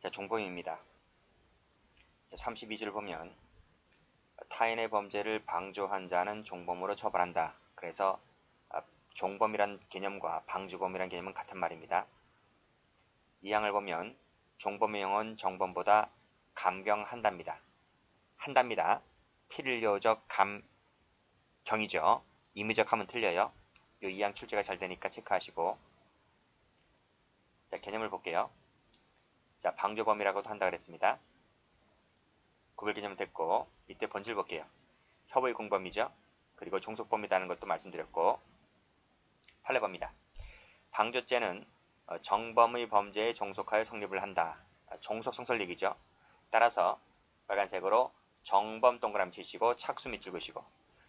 자, 종범입니다. 32절 보면 타인의 범죄를 방조한 자는 종범으로 처벌한다. 그래서 아, 종범이란 개념과 방조범이란 개념은 같은 말입니다. 이 항을 보면 종범의 형은 정범보다 감경한답니다. 한답니다. 필요적 감경이죠. 임의적 하면 틀려요. 이 이항 출제가 잘 되니까 체크하시고 자 개념을 볼게요. 자 방조범이라고도 한다 그랬습니다. 구별 개념은 됐고 밑에 본질 볼게요. 협의 공범이죠. 그리고 종속범이라는 것도 말씀드렸고 판례범이다. 방조죄는 어, 정범의 범죄에 종속하여 성립을 한다. 아, 종속 성설얘기죠. 따라서 빨간색으로 정범 동그라미 치시고 착수 밑줄 그시고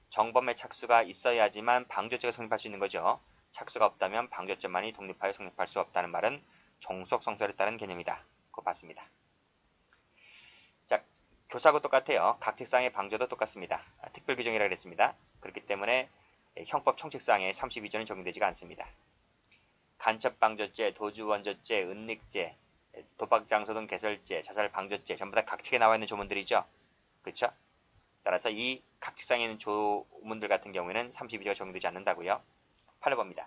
정범의 착수가 있어야지만 방조죄가 성립할 수 있는 거죠. 착수가 없다면 방조죄만이 독립하여 성립할 수 없다는 말은 종속 성설에 따른 개념이다. 그거 봤습니다. 자, 교사하고 똑같아요. 각 책상의 방조도 똑같습니다. 아, 특별 규정이라 그랬습니다. 그렇기 때문에 형법 총칙상에 32조는 적용되지가 않습니다. 간첩방조죄, 도주원조죄, 은닉죄, 도박장소 등 개설죄, 자살방조죄 전부 다 각 책에 나와 있는 조문들이죠. 그렇죠? 따라서 이각 책상에 있는 조문들 같은 경우에는 32조가 적용되지 않는다고요. 8번입니다.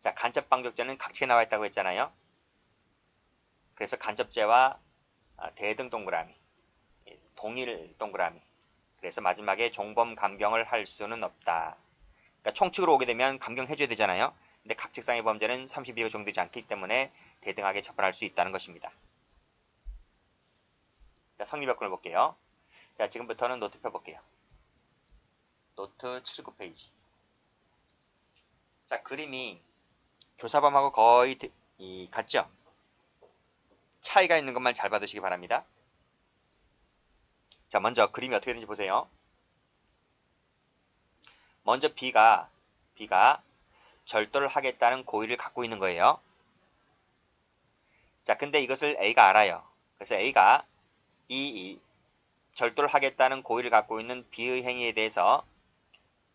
자, 간첩방조죄는 각 책에 나와 있다고 했잖아요. 그래서 간첩죄와 아, 대등 동그라미, 동일 동그라미. 그래서 마지막에 종범 감경을 할 수는 없다. 그러니까 총칙으로 오게 되면 감경해줘야 되잖아요. 근데 각 책상의 범죄는 32가 적용되지 않기 때문에 대등하게 처벌할 수 있다는 것입니다. 자, 성립여건을 볼게요. 자, 지금부터는 노트 펴볼게요. 노트 79페이지. 자, 그림이 교사범하고 거의 대, 이, 같죠? 차이가 있는 것만 잘 봐두시기 바랍니다. 자, 먼저 그림이 어떻게 되는지 보세요. 먼저 B가 B가 절도를 하겠다는 고의를 갖고 있는 거예요. 자, 근데 이것을 A가 알아요. 그래서 A가 이, 이 절도를 하겠다는 고의를 갖고 있는 B의 행위에 대해서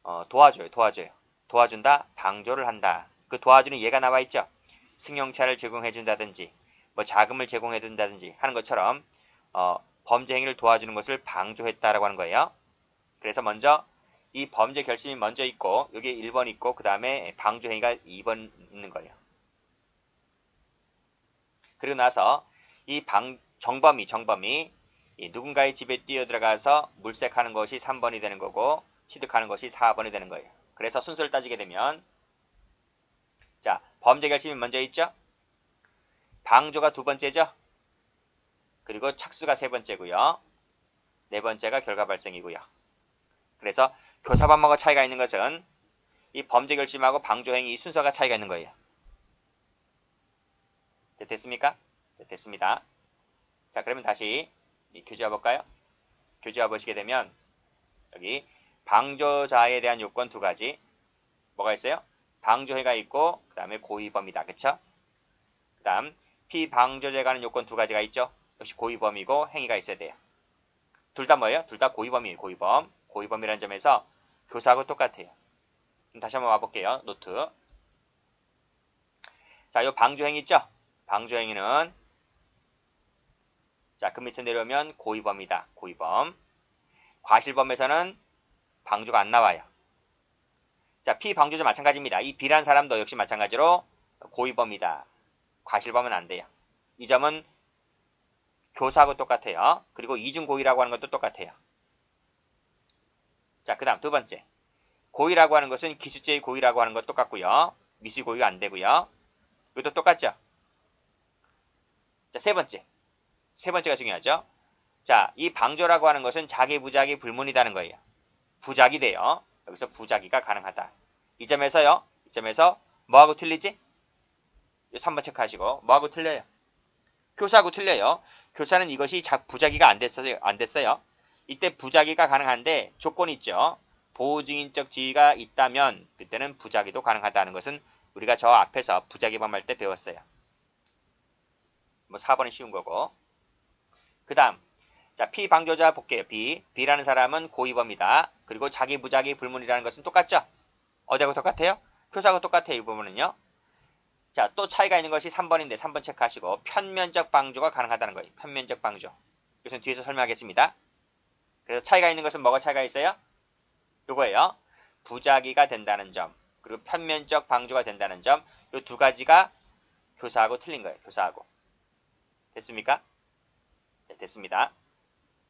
어, 도와줘요. 도와줘요. 도와준다. 방조를 한다. 그 도와주는 예가 나와 있죠. 승용차를 제공해 준다든지 뭐 자금을 제공해 준다든지 하는 것처럼 어, 범죄 행위를 도와주는 것을 방조했다라고 하는 거예요. 그래서 먼저 이 범죄 결심이 먼저 있고 여기에 1번 있고 그 다음에 방조 행위가 2번 있는 거예요. 그리고 나서 이 방, 정범이 정범이 누군가의 집에 뛰어들어가서 물색하는 것이 3번이 되는 거고 취득하는 것이 4번이 되는 거예요. 그래서 순서를 따지게 되면 자 범죄 결심이 먼저 있죠. 방조가 두 번째죠. 그리고 착수가 세 번째고요. 네 번째가 결과 발생이고요. 그래서 교사반마가 차이가 있는 것은 이 범죄 결심하고 방조행위 순서가 차이가 있는 거예요. 됐습니까? 됐습니다. 자 그러면 다시 교재화 볼까요? 교재화 보시게 되면 여기 방조자에 대한 요건 두 가지 뭐가 있어요? 방조해가 있고 그 다음에 고의범이다. 그쵸? 그 다음 피방조죄가 하는 요건 두 가지가 있죠. 역시 고의범이고 행위가 있어야 돼요. 둘 다 뭐예요? 둘 다 고의범이에요. 고의범. 고의범이라는 점에서 교사하고 똑같아요. 다시 한번 와볼게요. 노트. 자, 요 방조행위 있죠? 방조행위는 자, 그 밑에 내려오면 고의범이다. 고의범. 과실범에서는 방조가 안 나와요. 자, 피방조자 마찬가지입니다. 이 B란 사람도 역시 마찬가지로 고의범이다. 과실범은 안 돼요. 이 점은 교사하고 똑같아요. 그리고 이중고의라고 하는 것도 똑같아요. 자, 그 다음 두 번째. 고의라고 하는 것은 기수죄의 고의라고 하는 것 똑같고요. 미수의 고의가 안 되고요. 이것도 똑같죠? 자, 세 번째. 세 번째가 중요하죠. 자, 이 방조라고 하는 것은 자기 부작이 불문이다는 거예요. 부작이 돼요. 여기서 부작위가 가능하다. 이 점에서요. 이 점에서 뭐하고 틀리지? 3번 체크하시고 뭐하고 틀려요? 교사하고 틀려요. 교사는 이것이 부작위가 안 됐어요. 안 됐어요. 이때 부작위가 가능한데 조건이 있죠. 보증인적 지위가 있다면 그때는 부작위도 가능하다는 것은 우리가 저 앞에서 부작위 범 할 때 배웠어요. 뭐 4번은 쉬운 거고. 그 다음 자 피방조자 볼게요. B. B라는 사람은 고의범이다. 그리고 자기 부작위 불문이라는 것은 똑같죠? 어디하고 똑같아요? 교사하고 똑같아요. 이 부분은요. 자, 또 차이가 있는 것이 3번인데 3번 체크하시고 편면적 방조가 가능하다는 거예요. 편면적 방조. 이것은 뒤에서 설명하겠습니다. 그래서 차이가 있는 것은 뭐가 차이가 있어요? 요거예요. 부작위가 된다는 점, 그리고 편면적 방조가 된다는 점, 요 두 가지가 교사하고 틀린 거예요. 교사하고. 됐습니까? 네, 됐습니다.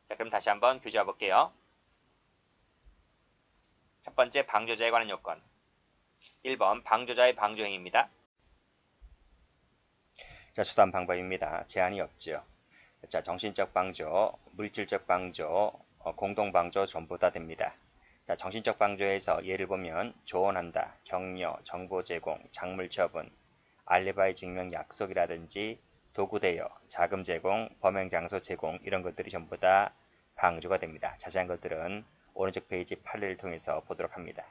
자, 그럼 다시 한번 교재와 볼게요. 첫 번째 방조자에 관한 요건. 1번 방조자의 방조행위입니다. 자, 수단 방법입니다. 제한이 없죠. 자, 정신적 방조, 물질적 방조, 어, 공동 방조 전부 다 됩니다. 자, 정신적 방조에서 예를 보면 조언한다, 격려, 정보 제공, 작물 처분, 알리바이 증명 약속이라든지 도구 대여, 자금 제공, 범행 장소 제공 이런 것들이 전부 다 방조가 됩니다. 자세한 것들은 오른쪽 페이지 판례를 통해서 보도록 합니다.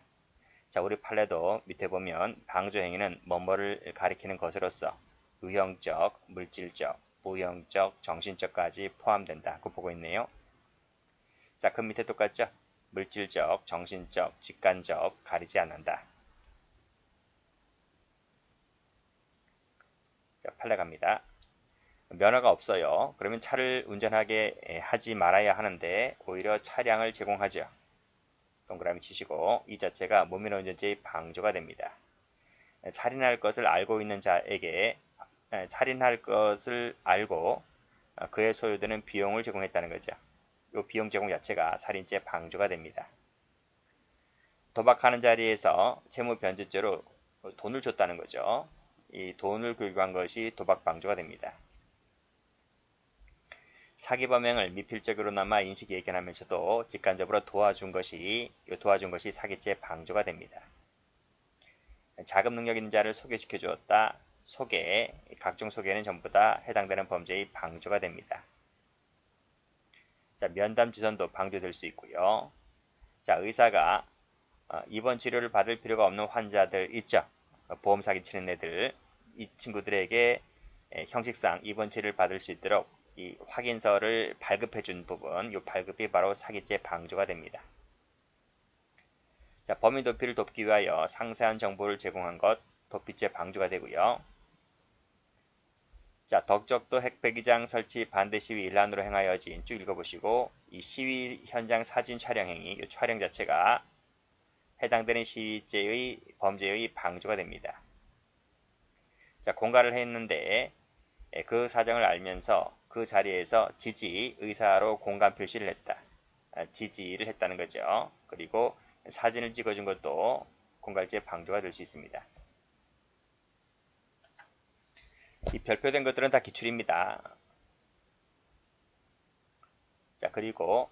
자, 우리 판례도 밑에 보면 방조 행위는 뭐뭐를 가리키는 것으로서 의형적, 물질적, 부형적, 정신적까지 포함된다. 그 보고 있네요. 자, 그 밑에 똑같죠? 물질적, 정신적, 직관적 가리지 않는다. 자, 판례 갑니다. 면허가 없어요. 그러면 차를 운전하게 하지 말아야 하는데 오히려 차량을 제공하죠. 동그라미 치시고 이 자체가 무면허 운전죄의 방조가 됩니다. 살인할 것을 알고 있는 자에게 살인할 것을 알고 그의 소유되는 비용을 제공했다는 거죠. 이 비용 제공 자체가 살인죄 방조가 됩니다. 도박하는 자리에서 채무 변제죄로 돈을 줬다는 거죠. 이 돈을 교육한 것이 도박 방조가 됩니다. 사기 범행을 미필적으로나마 인식 예견하면서도 직간접으로 도와준 것이 도와준 것이 사기죄 방조가 됩니다. 자금 능력 있는 자를 소개시켜 주었다. 소개, 각종 소개는 전부 다 해당되는 범죄의 방조가 됩니다. 자, 면담 지선도 방조될 수 있고요. 자, 의사가 어, 입원 치료를 받을 필요가 없는 환자들 있죠. 보험 사기 치는 애들 이 친구들에게 형식상 입원 치료를 받을 수 있도록 이 확인서를 발급해 준 부분, 이 발급이 바로 사기죄 방조가 됩니다. 자, 범인 도피를 돕기 위하여 상세한 정보를 제공한 것 도피죄 방조가 되고요. 자, 덕적도 핵배기장 설치 반대 시위 일란으로 행하여진 쭉 읽어보시고 이 시위 현장 사진 촬영 행위, 이 촬영 자체가 해당되는 시위죄의 범죄의 방조가 됩니다. 자, 공갈을 했는데 예, 그 사정을 알면서 그 자리에서 지지 의사로 공간 표시를 했다. 아, 지지를 했다는 거죠. 그리고 사진을 찍어준 것도 공갈죄 방조가 될 수 있습니다. 이 별표된 것들은 다 기출입니다. 자 그리고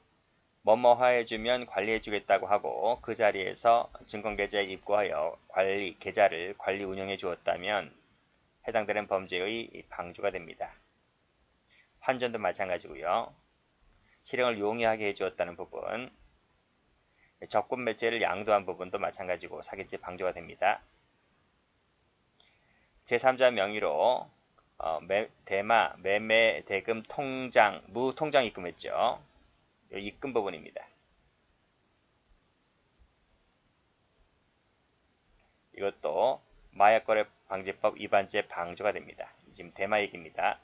뭐뭐 해주면 관리해주겠다고 하고 그 자리에서 증권계좌에 입고하여 관리 계좌를 관리 운영해 주었다면 해당되는 범죄의 방조가 됩니다. 환전도 마찬가지고요. 실행을 용이하게 해주었다는 부분 적금 매체를 양도한 부분도 마찬가지고 사기죄 방조가 됩니다. 제3자 명의로 어, 매, 대마, 매매, 대금, 통장, 무통장 입금했죠. 입금 부분입니다. 이것도 마약거래 방지법 위반죄 방조가 됩니다. 지금 대마 얘기입니다.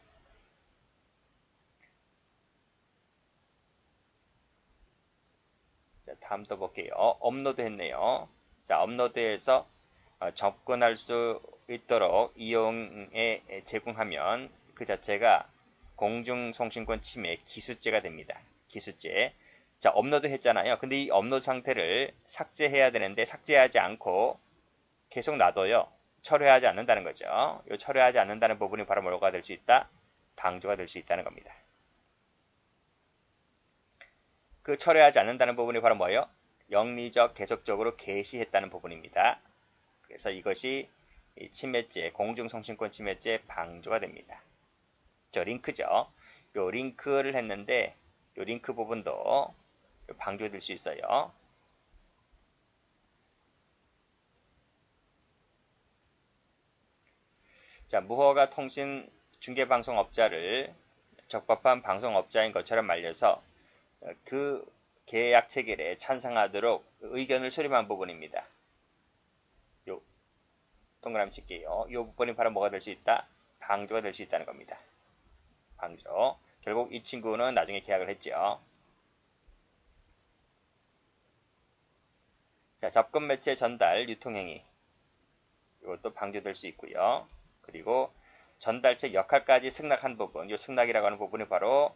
자, 다음 또 볼게요. 업로드 했네요. 자, 업로드해서 어, 접근할 수 있도록 이용에 제공하면 그 자체가 공중송신권 침해 기수죄가 됩니다. 기수죄. 자, 업로드 했잖아요. 근데 이 업로드 상태를 삭제해야 되는데 삭제하지 않고 계속 놔둬요. 철회하지 않는다는 거죠. 이 철회하지 않는다는 부분이 바로 뭐가 될 수 있다? 방조가 될 수 있다는 겁니다. 그 철회하지 않는다는 부분이 바로 뭐예요? 영리적 계속적으로 개시했다는 부분입니다. 그래서 이것이 침해죄, 공중성신권 침해죄 방조가 됩니다. 저 링크죠. 요 링크를 했는데 요 링크 부분도 방조될 수 있어요. 자, 무허가 통신 중계방송업자를 적법한 방송업자인 것처럼 말려서 그 계약 체결에 찬성하도록 의견을 수렴한 부분입니다. 동그라미 칠게요. 이 부분이 바로 뭐가 될 수 있다? 방조가 될 수 있다는 겁니다. 방조. 결국 이 친구는 나중에 계약을 했죠. 자, 접근 매체 전달 유통행위. 이것도 방조될 수 있고요. 그리고 전달책 역할까지 승낙한 부분, 이 승낙이라고 하는 부분이 바로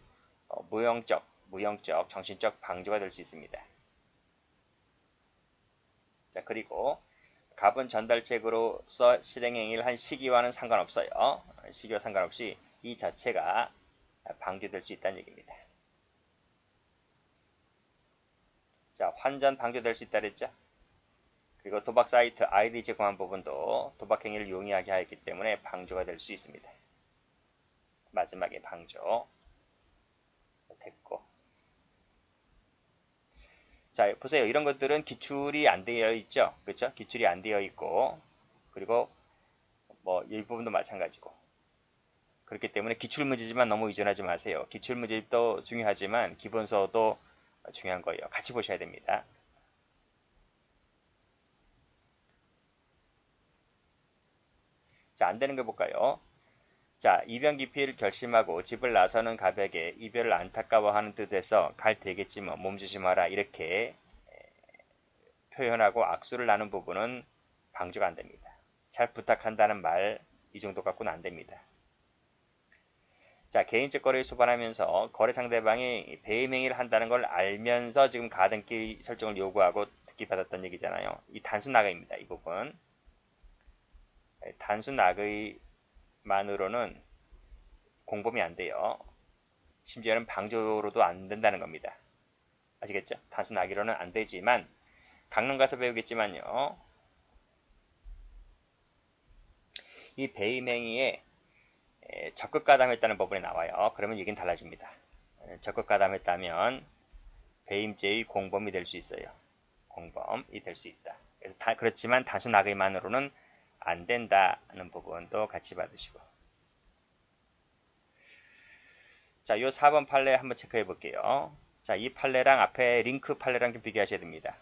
어, 무형적, 무형적, 정신적 방조가 될 수 있습니다. 자, 그리고 갑은 전달책으로서 실행행위를 한 시기와는 상관없어요. 시기와 상관없이 이 자체가 방조될 수 있다는 얘기입니다. 자, 환전 방조될 수 있다 그랬죠? 그리고 도박 사이트 아이디 제공한 부분도 도박 행위를 용이하게 하였기 때문에 방조가 될 수 있습니다. 마지막에 방조 됐고 자 보세요. 이런 것들은 기출이 안 되어 있죠? 그렇죠 기출이 안 되어 있고 그리고 뭐 이 부분도 마찬가지고. 그렇기 때문에 기출 문제지만 너무 의존하지 마세요. 기출 문제도 중요하지만 기본서도 중요한 거예요. 같이 보셔야 됩니다. 자, 안 되는 거 볼까요? 자, 이변 기피를 결심하고 집을 나서는 가백에 이별을 안타까워하는 뜻에서 갈 되겠지 뭐 마라 이렇게 표현하고 악수를 나눈 부분은 방조가 안 됩니다. 잘 부탁한다는 말 이 정도 갖고는 안 됩니다. 자, 개인적 거래를 수반하면서 거래 상대방이 배임행위를 한다는 걸 알면서 지금 가등기 설정을 요구하고 듣기 받았던 얘기잖아요. 이 단순 나가입니다. 이 부분. 단순 악의 만으로는 공범이 안 돼요. 심지어는 방조로도 안 된다는 겁니다. 아시겠죠? 단순 악의로는 안 되지만 강릉 가서 배우겠지만요. 이 배임행위에 적극 가담했다는 법원에 나와요. 그러면 얘기는 달라집니다. 적극 가담했다면 배임죄의 공범이 될 수 있어요. 공범이 될 수 있다. 그래서 다, 그렇지만 단순 악의만으로는 안 된다는 부분도 같이 받으시고 자, 요 4번 판례 한번 체크해 볼게요. 자, 이 판례랑 앞에 링크 판례랑 좀 비교하셔야 됩니다.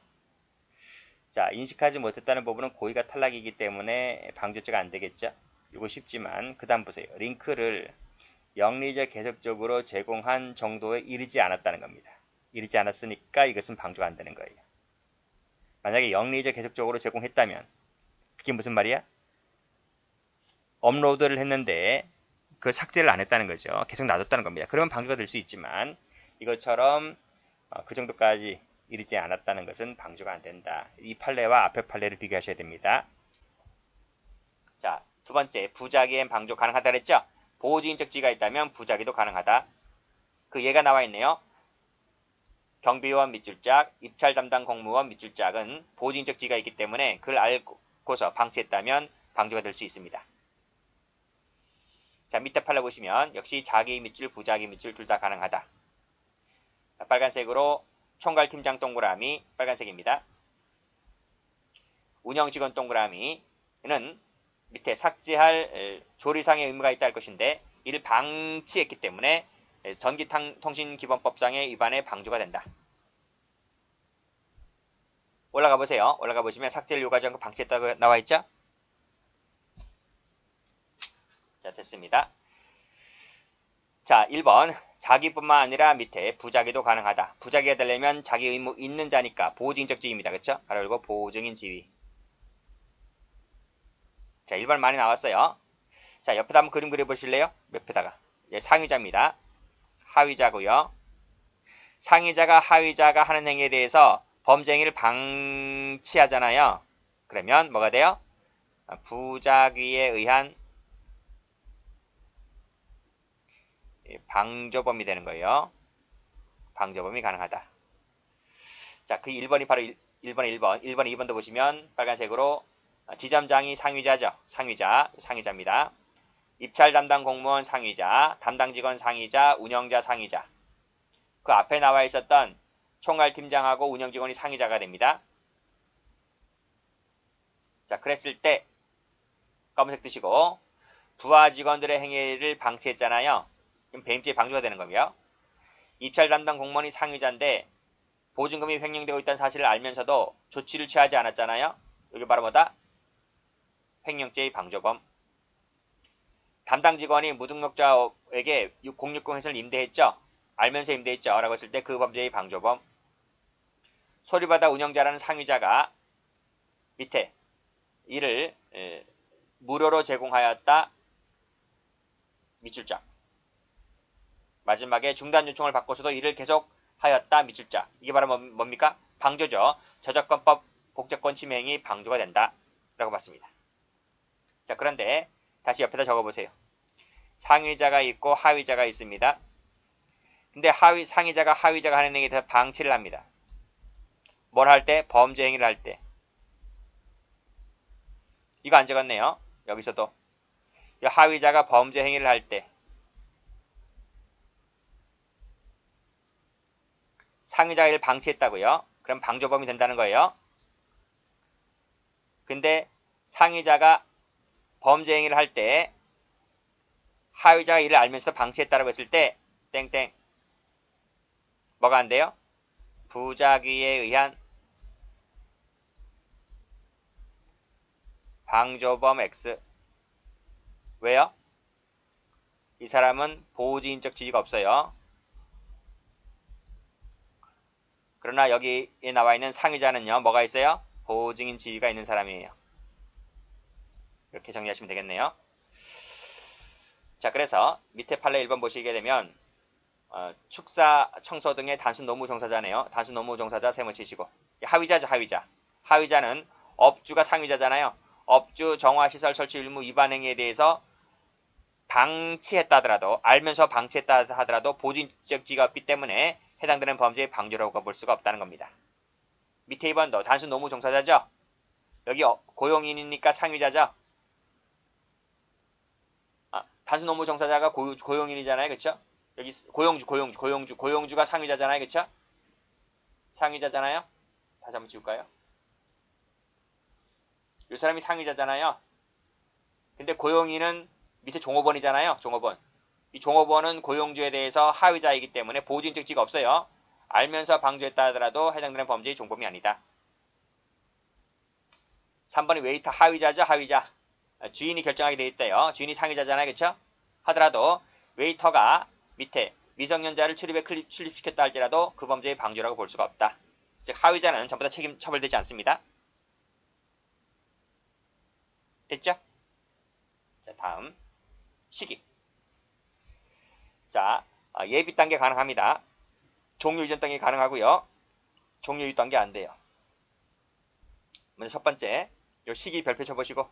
자, 인식하지 못했다는 부분은 고의가 탈락이기 때문에 방조죄가 안 되겠죠? 이거 쉽지만 그 다음 보세요. 링크를 영리적 계속적으로 제공한 정도에 이르지 않았다는 겁니다. 이르지 않았으니까 이것은 방조가 안 되는 거예요. 만약에 영리적 계속적으로 제공했다면 그게 무슨 말이야? 업로드를 했는데 그걸 삭제를 안 했다는 거죠. 계속 놔뒀다는 겁니다. 그러면 방조가 될 수 있지만 이것처럼 어, 그 정도까지 이르지 않았다는 것은 방조가 안 된다. 이 판례와 앞에 판례를 비교하셔야 됩니다. 자, 두 번째 부작위엔 방조 가능하다 그랬죠? 보호주인적 지가 있다면 부작위도 가능하다. 그 예가 나와 있네요. 경비원 밑줄짝, 입찰 담당 공무원 밑줄짝은 보호주인적 지가 있기 때문에 그걸 알고서 방치했다면 방조가 될 수 있습니다. 자, 밑에 팔라 보시면 역시 자기 밑줄, 부자기 밑줄 둘 다 가능하다. 빨간색으로 총괄 팀장 동그라미 빨간색입니다. 운영 직원 동그라미는 밑에 삭제할 조리상의 의무가 있다 할 것인데 이를 방치했기 때문에 전기통신기본법상의 위반에 방조가 된다. 올라가 보세요. 올라가 보시면 삭제를 요구하지 않고 방치했다고 나와 있죠? 자, 됐습니다. 자, 1번. 자기뿐만 아니라 밑에 부자기도 가능하다. 부자기가 되려면 자기 의무 있는 자니까 보증적 지위입니다. 그쵸? 가로 열고 보증인 지위. 자, 1번 많이 나왔어요. 자, 옆에다 한번 그림 그려보실래요? 옆에다가. 예, 상위자입니다. 하위자고요. 상위자가 하위자가 하는 행위에 대해서 범죄행위를 방치하잖아요. 그러면 뭐가 돼요? 부자귀에 의한 방조범이 되는 거예요. 방조범이 가능하다. 자, 그 1번이 바로 1, 1번에 1번. 1번에 2번도 보시면 빨간색으로 지점장이 상위자죠. 상위자, 상위자입니다. 입찰 담당 공무원 상위자, 담당 직원 상위자, 운영자 상위자. 그 앞에 나와 있었던 총괄팀장하고 운영직원이 상위자가 됩니다. 자, 그랬을 때 검은색 드시고 부하 직원들의 행위를 방치했잖아요. 그럼 배임죄 방조가 되는 거고요. 입찰 담당 공무원이 상위자인데 보증금이 횡령되고 있다는 사실을 알면서도 조치를 취하지 않았잖아요. 여기 바로 뭐다? 횡령죄의 방조범 담당 직원이 무등록자에게 060햇을 임대했죠. 알면서 임대했죠. 라고 했을 때 그 범죄의 방조범 소리바다 운영자라는 상위자가 밑에 이를 에, 무료로 제공하였다. 밑줄자 마지막에 중단 요청을 받고서도 이를 계속하였다. 밑줄자 이게 바로 뭐, 뭡니까? 방조죠. 저작권법 복제권 침해 행위 방조가 된다. 라고 봤습니다. 자 그런데 다시 옆에다 적어보세요. 상위자가 있고 하위자가 있습니다. 근데 하위, 상위자가 하위자가 하는 행위에 대해서 방치를 합니다. 뭘 할 때? 범죄 행위를 할 때. 이거 안 적었네요. 여기서도. 하위자가 범죄 행위를 할 때. 상위자가 이를 방치했다고요. 그럼 방조범이 된다는 거예요. 근데 상위자가 범죄 행위를 할 때 하위자가 이를 알면서도 방치했다라고 했을 때 땡땡 뭐가 안 돼요? 부작위에 의한 방조범 X 왜요? 이 사람은 보호지인적 지위가 없어요. 그러나 여기에 나와 있는 상위자는요. 뭐가 있어요? 보호증인 지위가 있는 사람이에요. 이렇게 정리하시면 되겠네요. 자 그래서 밑에 판례 1번 보시게 되면 어, 축사, 청소 등의 단순 노무 종사자네요. 단순 노무 종사자 세모 치시고 하위자죠 하위자. 하위자는 업주가 상위자잖아요. 업주 정화시설 설치 일무 위반 행위에 대해서 방치했다 하더라도 알면서 방치했다 하더라도 보증적 지가 없기 때문에 해당되는 범죄의 방조라고 볼 수가 없다는 겁니다. 밑에 2번도 단순 노무 종사자죠. 여기 어, 고용인이니까 상위자죠. 아, 단순 노무 종사자가 고, 고용인이잖아요. 그렇죠? 여기 고용주, 고용주, 고용주, 고용주가 상위자잖아요. 그쵸? 상위자잖아요. 다시 한번 지울까요? 이 사람이 상위자잖아요. 근데 고용인은 밑에 종업원이잖아요. 종업원. 이 종업원은 고용주에 대해서 하위자이기 때문에 보증적지가 없어요. 알면서 방조했다 하더라도 해당되는 범죄의 종범이 아니다. 3번이 웨이터 하위자죠. 하위자. 주인이 결정하게 돼 있대요. 주인이 상위자잖아요. 그쵸? 하더라도 웨이터가 밑에 미성년자를 출입에 클립, 출입시켰다 할지라도 그 범죄의 방조라고 볼 수가 없다. 즉 하위자는 전부 다 책임 처벌되지 않습니다. 됐죠? 자 다음 시기 자 아, 예비 단계 가능합니다. 종료 이전 단계 가능하고요. 종료 유 단계 안 돼요. 먼저 첫 번째 요 시기 별표 쳐보시고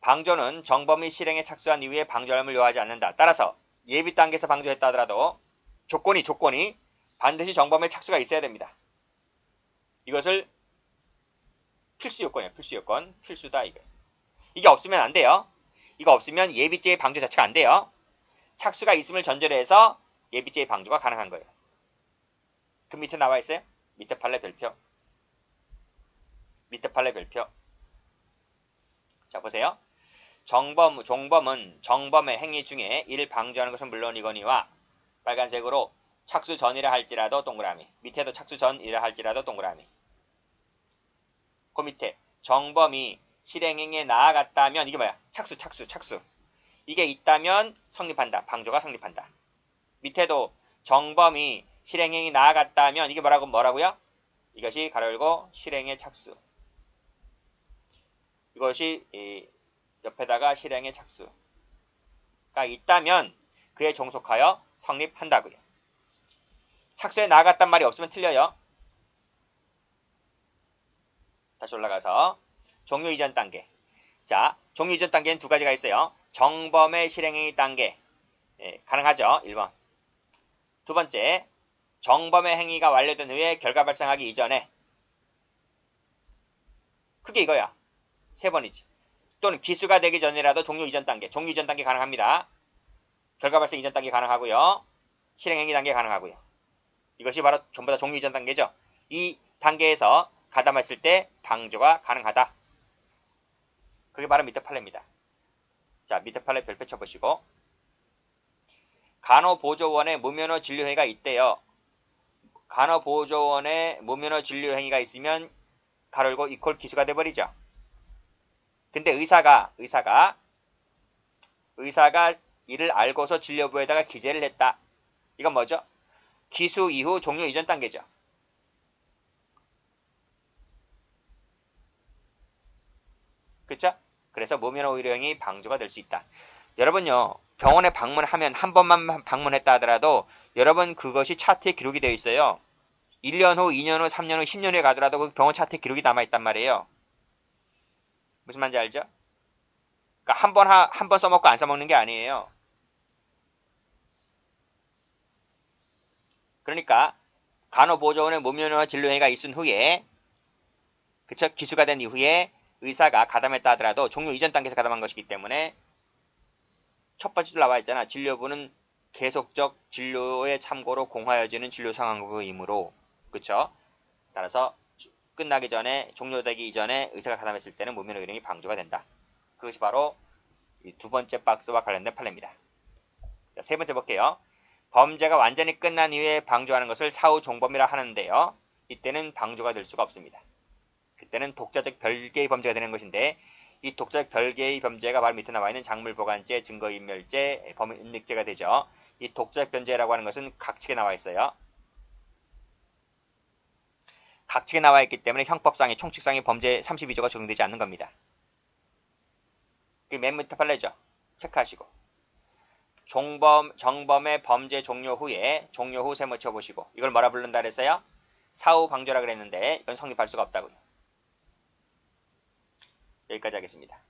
방조는 정범이 실행에 착수한 이후에 방조함을 요하지 않는다. 따라서 예비 단계에서 방조했다 하더라도 조건이 조건이 반드시 정범의 착수가 있어야 됩니다. 이것을 필수 요건이에요. 필수 요건. 필수다 이거. 이게 없으면 안 돼요. 이거 없으면 예비죄의 방조 자체가 안 돼요. 착수가 있음을 전제로 해서 예비죄의 방조가 가능한 거예요. 그 밑에 나와 있어요. 밑에 판례 별표. 밑에 판례 별표. 자 보세요. 정범, 종범은 정범의 행위 중에 이를 방조하는 것은 물론이거니와 빨간색으로 착수 전이라 할지라도 동그라미 밑에도 착수 전이라 할지라도 동그라미 그 밑에 정범이 실행행위에 나아갔다면 이게 뭐야? 착수 착수 착수 이게 있다면 성립한다. 방조가 성립한다. 밑에도 정범이 실행행위 나아갔다면 이게 뭐라고 뭐라고요? 이것이 가로 열고 실행의 착수 이것이 옆에다가 실행의 착수가 있다면 그에 종속하여 성립한다고요. 착수에 나아갔단 말이 없으면 틀려요. 다시 올라가서 종료 이전 단계. 자, 종료 이전 단계는 두 가지가 있어요. 정범의 실행행위 단계. 예, 가능하죠. 1번. 두 번째, 정범의 행위가 완료된 후에 결과 발생하기 이전에 그게 이거야. 세 번이지. 또는 기수가 되기 전이라도 종료 이전 단계, 종료 이전 단계 가능합니다. 결과 발생 이전 단계 가능하고요. 실행 행위 단계 가능하고요. 이것이 바로 전부 다 종료 이전 단계죠. 이 단계에서 가담했을 때 방조가 가능하다. 그게 바로 밑에 판례입니다. 자, 밑에 판례 별표 쳐보시고 간호보조원의 무면허 진료행위가 있대요. 간호보조원의 무면허 진료행위가 있으면 가로고 이퀄 기수가 돼버리죠. 근데 의사가 의사가 의사가 이를 알고서 진료부에다가 기재를 했다. 이건 뭐죠? 기수 이후 종료 이전 단계죠. 그쵸? 그래서 무면허 의료행위 방조가 될 수 있다. 여러분요, 병원에 방문하면 한 번만 방문했다 하더라도 여러분 그것이 차트에 기록이 되어 있어요. 1년 후, 2년 후, 3년 후, 10년 후에 가더라도 그 병원 차트에 기록이 남아있단 말이에요. 무슨 말인지 알죠? 그러니까 한 번, 한 번 써먹고 안 써먹는 게 아니에요. 그러니까 간호보조원의 무면허 진료행위가 있은 후에 그쵸? 기수가 된 이후에 의사가 가담했다 하더라도 종료 이전 단계에서 가담한 것이기 때문에 첫 번째로 나와 있잖아. 진료부는 계속적 진료에 참고로 공하여지는 진료 상황이므로 그쵸? 따라서 끝나기 전에 종료되기 이전에 의사가 가담했을 때는 무면허 의령이 방조가 된다. 그것이 바로 두 번째 박스와 관련된 판례입니다. 자, 세 번째 볼게요. 범죄가 완전히 끝난 이후에 방조하는 것을 사후 종범이라 하는데요. 이때는 방조가 될 수가 없습니다. 그때는 독자적 별개의 범죄가 되는 것인데 이 독자적 별개의 범죄가 바로 밑에 나와 있는 작물보관죄, 증거인멸죄, 범인력죄가 되죠. 이 독자적 변제라고 하는 것은 각측에 나와 있어요. 각측에 나와 있기 때문에 형법상의 총칙상의 범죄 32조가 적용되지 않는 겁니다. 그 맨 밑에 판례죠. 체크하시고 종범, 정범의 범죄 종료 후에 종료 후 세모 쳐보시고 이걸 뭐라 부른다 그랬어요? 사후 방조라 그랬는데 이건 성립할 수가 없다고요. 여기까지 하겠습니다.